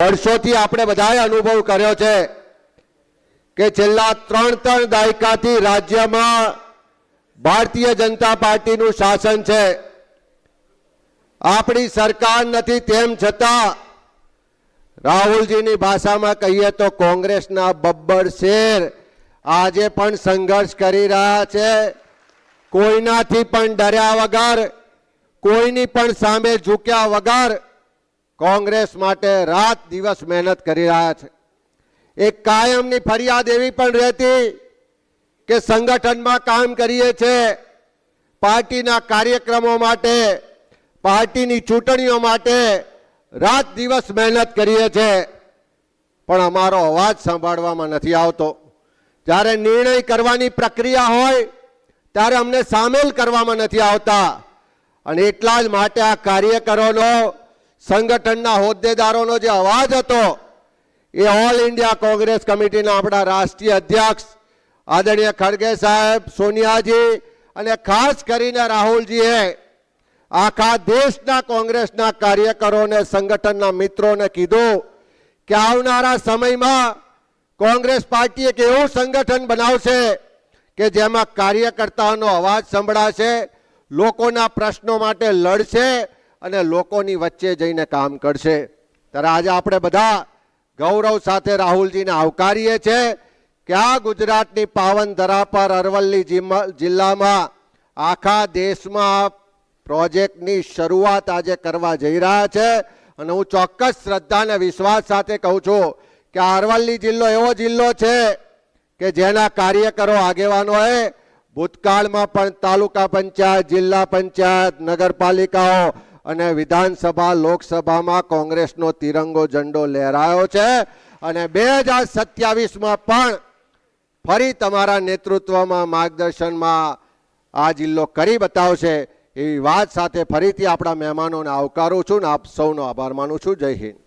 વર્ષોથી આપણે બધાએ અનુભવ કર્યો છે કે છેલ્લા ત્રણ ત્રણ દાયકાથી રાજ્યમાં ભારતીય જનતા પાર્ટીનું શાસન છે. આપણી સરકાર નથી તેમ છતાં રાહુલજીની ભાષામાં કહીએ તો કોંગ્રેસના બબ્બર શેર આજે પણ સંઘર્ષ કરી રહ્યા છે. કોઈનાથી પણ ડર્યા વગર, કોઈની પણ સામે ઝૂક્યા વગર કોંગ્રેસ માટે રાત દિવસ મહેનત કરી રહ્યા છે. એક કાયમની ફરિયાદ એવી પણ રહેતી કે સંગઠનમાં કામ કરીએ છીએ પાર્ટીના કાર્યક્રમો માટે, પાર્ટીની ચૂંટણીઓ માટે રાત દિવસ મહેનત કરીએ છીએ પણ અમારો અવાજ સાંભળવામાં નથી આવતો. જ્યારે નિર્ણય કરવાની પ્રક્રિયા હોય, ત્યારે અમને સામેલ કરવામાં નથી આવતા. અને એટલા જ માટે આ કાર્યકરોનો સંગઠનના હોદ્દેદારોનો જે અવાજ હતો, એ ઓલ ઇન્ડિયા કોંગ્રેસ કમિટીના આપણા રાષ્ટ્રીય અધ્યક્ષ આદરણીય ખડગે સાહેબ, સોનિયાજી અને ખાસ કરીને રાહુલજીએ આખા દેશના કોંગ્રેસના કાર્યકરોને, સંગઠનના મિત્રોને કીધું કે આવનારા સમયમાં કોંગ્રેસ પાર્ટી એક એવું સંગઠન બનાવશે કે જેમાં કાર્યકર્તાઓનો અવાજ સંભળાશે, લોકોના પ્રશ્નો માટે લડશે અને લોકોની વચ્ચે જઈને કામ કરશે. ત્યારે આજે આપણે બધા ગૌરવ સાથે રાહુલજીને આવકારીએ છીએ કે આ ગુજરાતની પાવન ધરા પર અરવલ્લી જિલ્લામાં આખા દેશમાં પ્રોજેક્ટની શરૂઆત આજે કરવા જઈ રહ્યા છે. અને હું ચોક્કસ શ્રદ્ધા અને વિશ્વાસ સાથે કહું છું કે અરવલ્લી જિલ્લો એવો જિલ્લો છે કે જેના કાર્યકરો આગેવાનોએ ભૂતકાળમાં પણ તાલુકા પંચાયત, જિલ્લા પંચાયત, નગરપાલિકાઓ અને વિધાનસભા, લોકસભામાં કોંગ્રેસનો તિરંગો ઝંડો લહેરાયો છે. અને બે હજાર સત્યાવીસમાં પણ ફરી તમારા નેતૃત્વમાં, માર્ગદર્શનમાં આ જિલ્લો કરી બતાવશે એવી વાત સાથે ફરીથી આપણા મહેમાનોને આવકારું છું ને આપ સૌનો આભાર માનું છું. જય હિન્દ.